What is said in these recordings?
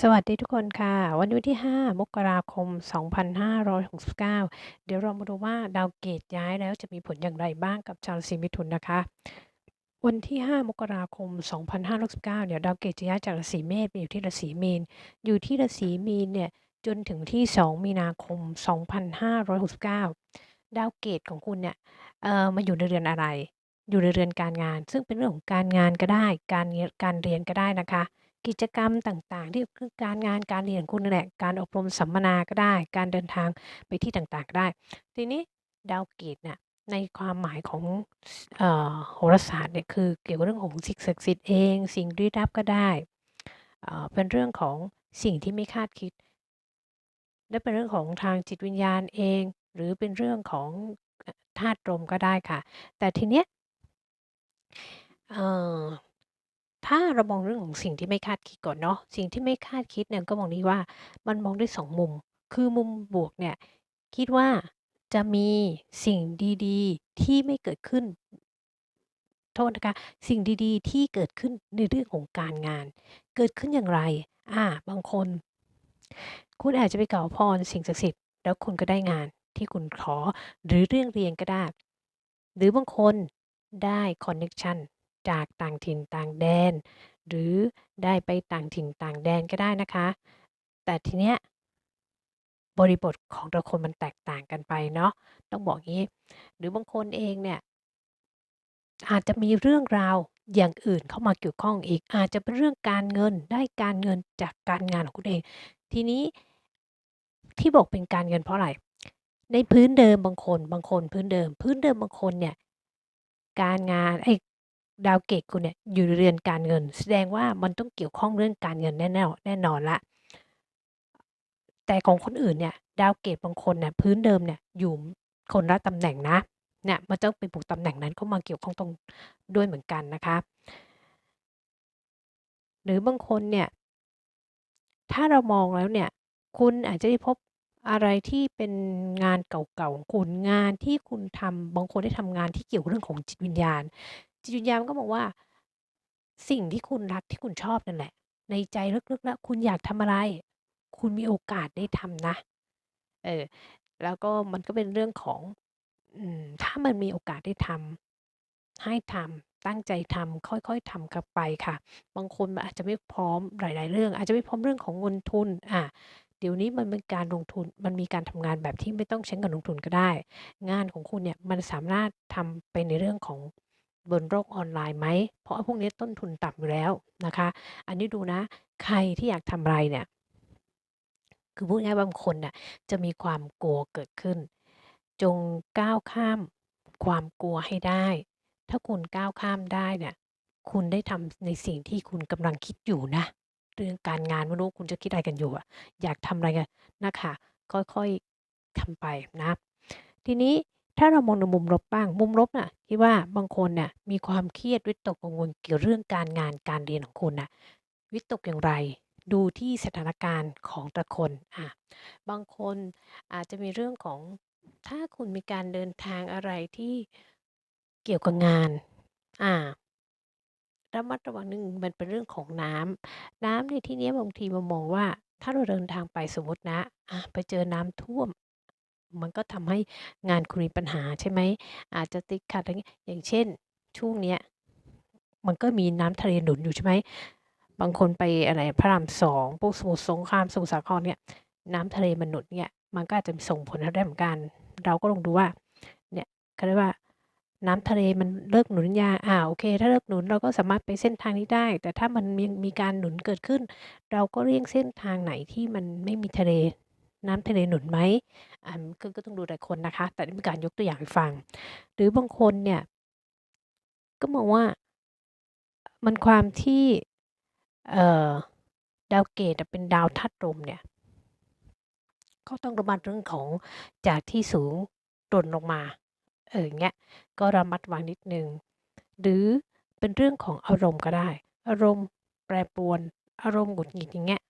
สวัสดีทุกคนค่ะวันนี้วันที่ 5 มกราคม 2569 เดี๋ยวเรามาดูว่าดาวเกตย้ายแล้วจะมีผลอย่างไรบ้างกับชาวราศีมิถุนนะคะ วันที่ 5 มกราคม 2569 เนี่ยดาวเกตจะย้ายจากราศีเมษไปอยู่ที่ราศีมีน อยู่ที่ราศีมีนเนี่ยจนถึงที่ 2 มีนาคม 2569 ดาวเกตของคุณเนี่ยเอ่อมาอยู่ในเรือนอะไร อยู่ในเรือนการงาน ซึ่งเป็นเรื่องของการงานก็ได้ การการเรียนก็ได้นะคะ กิจกรรมต่าง ๆ ที่ คือการงาน การเรียนของคุณนั่นแหละ การอบรมสัมมนาก็ได้ การเดินทางไปที่ต่าง ๆ ก็ได้ ทีนี้ดาวเกตเนี่ยในความหมายของเอ่อ โหราศาสตร์เนี่ย คือเกี่ยวกับเรื่องของสิ่งศักดิ์สิทธิ์เอง สิ่งลี้ลับก็ได้ เอ่อ เป็นเรื่องของสิ่งที่ไม่คาดคิด และเป็นเรื่องของทางจิตวิญญาณเอง หรือเป็นเรื่องของ อ ธาตุลมก็ได้ค่ะ แต่ทีเนี้ย เอ่อ ถ้าเรามองเรื่องของสิ่งที่ไม่คาดคิดก่อนเนาะ สิ่งที่ไม่คาดคิดเนี่ยก็มองได้ว่า มันมองได้ 2 มุม คือมุมบวกเนี่ย คิดว่าจะมีสิ่งดี ๆ ที่ไม่เกิดขึ้น โทษนะคะ สิ่งดี ๆ ที่เกิดขึ้นในเรื่องของการงาน เกิดขึ้นอย่างไร อ่า บางคน คุณอาจจะไปขอพรสิ่งศักดิ์สิทธิ์ แล้วคุณก็ได้งานที่คุณขอ หรือเรื่องเรียนก็ได้ หรือบางคนได้คอนเน็กชัน จากต่างถิ่นต่างแดน หรือได้ไปต่างถิ่นต่างแดนก็ได้นะคะ แต่ทีเนี้ยบริบทของแต่ละคนมันแตกต่างกันไปเนาะต้องบอกงี้ หรือบางคนเองเนี่ยอาจจะมีเรื่องราวอย่างอื่นเข้ามาเกี่ยวข้องอีก อาจจะเป็นเรื่องการเงินได้การเงินจากการงานของคุณเอง ทีนี้ที่บอกเป็นการเงินเพราะอะไร ในพื้นเดิมบางคน บางคนพื้นเดิม พื้นเดิมบางคนเนี่ย การงานไอ้ ดาวเกตคุณเนี่ยอยู่เรือนการเงิน แสดงว่ามันต้องเกี่ยวข้องเรื่องการเงินแน่แน่แน่นอนล้วแต่ของคนอื่นเนี่ยดาวเกตบางคนเนี่ยพื้นเดิมเนี่ยอยู่คนละตำแหน่งนะเนี่ยมันต้องไปบวกตำแหน่งนั้นเข้ามาเกี่ยวข้องตรงด้วยเหมือนกันนะคะ หรือบางคนเนี่ยถ้าเรามองแล้วเนี่ยคุณอาจจะได้พบอะไรที่เป็นงานเก่าๆของคุณงานที่คุณทำบางคนได้ทำงานที่เกี่ยวเรื่องของจิตวิญญาณ จิตวิญญาณก็บอกว่า สิ่งที่คุณรักที่คุณชอบนั่นแหละ ในใจลึกๆแล้วคุณอยากทำอะไร คุณมีโอกาสได้ทำนะ เออ แล้วก็มันก็เป็นเรื่องของ อืม ถ้ามันมีโอกาสได้ทำให้ทำตั้งใจทำค่อยๆทำกันไปค่ะ บางคนอาจจะไม่พร้อมหลาย ๆ เรื่อง อาจจะไม่พร้อมเรื่องของเงินทุนอาเดี๋ยวนี้มันเป็นการลงทุน มันมีการทำงานแบบที่ไม่ต้องใช้เงินลงทุนก็ได้ งานของคุณเนี่ยมันสามารถทำไปในเรื่องของ บนโลกออนไลน์ไหม เพราะพวกนี้ต้นทุนต่ำอยู่แล้วนะคะ อันนี้ดูนะ ใครที่อยากทำอะไรเนี่ย คือพูดง่ายบางคนน่ะจะมีความกลัวเกิดขึ้น จงก้าวข้ามความกลัวให้ได้ ถ้าคุณก้าวข้ามได้เนี่ย คุณได้ทำในสิ่งที่คุณกำลังคิดอยู่นะ เรื่องการงานไม่รู้คุณจะคิดอะไรกันอยู่อะอยากทำอะไรกันนะคะ ค่อยๆทำไปนะ ทีนี้ ถ้าเรามองในมุมลบบ้าง มุมลบน่ะคิดว่าบางคนน่ะมีความเครียดวิตกกังวลเกี่ยวเรื่องการงานการเรียนของคุณน่ะ วิตกอย่างไร ดูที่สถานการณ์ของแต่ละคนอาบางคนอาจจะมีเรื่องของ ถ้าคุณมีการเดินทางอะไรที่เกี่ยวกับงาน อ่า ระมัดระวังหนึ่งมันเป็นเรื่องของน้ำน้ำในที่เนี้ยบางทีเรามองว่า ถ้าเราเดินทางไปสมมุตินะอาไปเจอน้ำท่วม มันก็ทำให้งานคุณมีปัญหาใช่ไหมอาจจะติดขัดอะไรอย่างเช่นช่วงเนี้ยมันก็มีน้ำทะเลหนุนอยู่ใช่ไหมบางคนไปอะไรพระราม2พวกสมุทรสงครามสมุทรสาครเนี่ยน้ำทะเลมันหนุนเนี่ยมันก็อาจจะส่งผลได้เหมือนกัน เราก็ลองดูว่าเนี่ยเขาเรียกว่าน้ำทะเลมันเลิกหนุนยังอาโอเค ถ้าเลิกหนุนเราก็สามารถไปเส้นทางนี้ได้ แต่ถ้ามันยังมีการหนุนเกิดขึ้น เราก็เลี่ยงเส้นทางไหนที่มันไม่มีทะเล น้ำทะเลหนุนไหมอ่าคือก็ต้องดูแต่คนนะคะ แต่นี่เป็นการยกตัวอย่างให้ฟัง หรือบางคนเนี่ย ก็มองว่ามันความที่เออดาวเกตเป็นดาวธาตุลมเนี่ยก็ต้องระมัดเรื่องของจากที่สูงหล่นลงมา เอออย่างเงี้ยก็ระมัดระวังนิดนึง หรือเป็นเรื่องของอารมณ์ก็ได้ อารมณ์แปรปรวน อารมณ์หงุดหงิดอย่างเงี้ย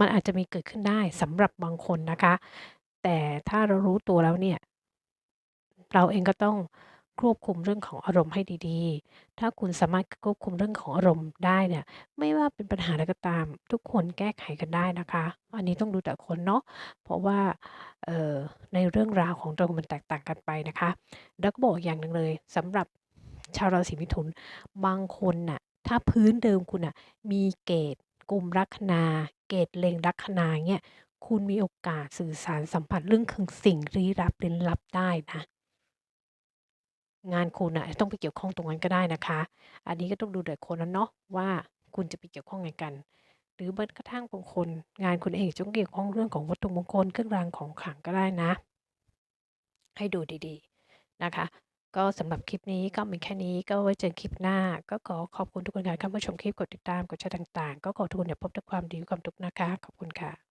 มันอาจจะมีเกิดขึ้นได้สำหรับบางคนนะคะ แต่ถ้าเรารู้ตัวแล้วเนี่ย เราเองก็ต้องควบคุมเรื่องของอารมณ์ให้ดีๆ ถ้าคุณสามารถควบคุมเรื่องของอารมณ์ได้เนี่ย ไม่ว่าเป็นปัญหาอะไรก็ตาม ทุกคนแก้ไขกันได้นะคะ อันนี้ต้องดูแต่คนเนาะ เพราะว่าเอ่อในเรื่องราวของเรามันแตกต่างกันไปนะคะ แล้วก็บอกอย่างหนึ่งเลยสำหรับชาวราศีมิถุน บางคนน่ะ ถ้าพื้นเดิมคุณน่ะ มีเกณฑ์กลุ่มลัคนา เกณฑ์เล็งลัคนาเงี้ยคุณมีโอกาสสื่อสารสัมผัสเรื่องของสิ่งลี้ลับลึกลับได้นะ งานคุณนะต้องไปเกี่ยวข้องตรงนั้นก็ได้นะคะ อันนี้ก็ต้องดูแต่คนนั้นเนาะว่าคุณจะไปเกี่ยวข้องไงกัน หรือแม้กระทั่งบางคน งานคุณเองจะต้องเกี่ยวข้องเรื่องของวัตถุมงคลเครื่องรางของขลังก็ได้นะ ให้ดูดีๆนะคะ ก็สำหรับคลิปนี้ก็มีแค่นี้ก็ไว้เจอคลิปหน้า ก็ขอขอบคุณทุกคนค่ะเข้ามาชมคลิปกดติดตามกดแชร์ต่างๆ ก็ขอทุกคนอย่าพบแต่ความดีความทุกข์นะคะ ขอบคุณค่ะ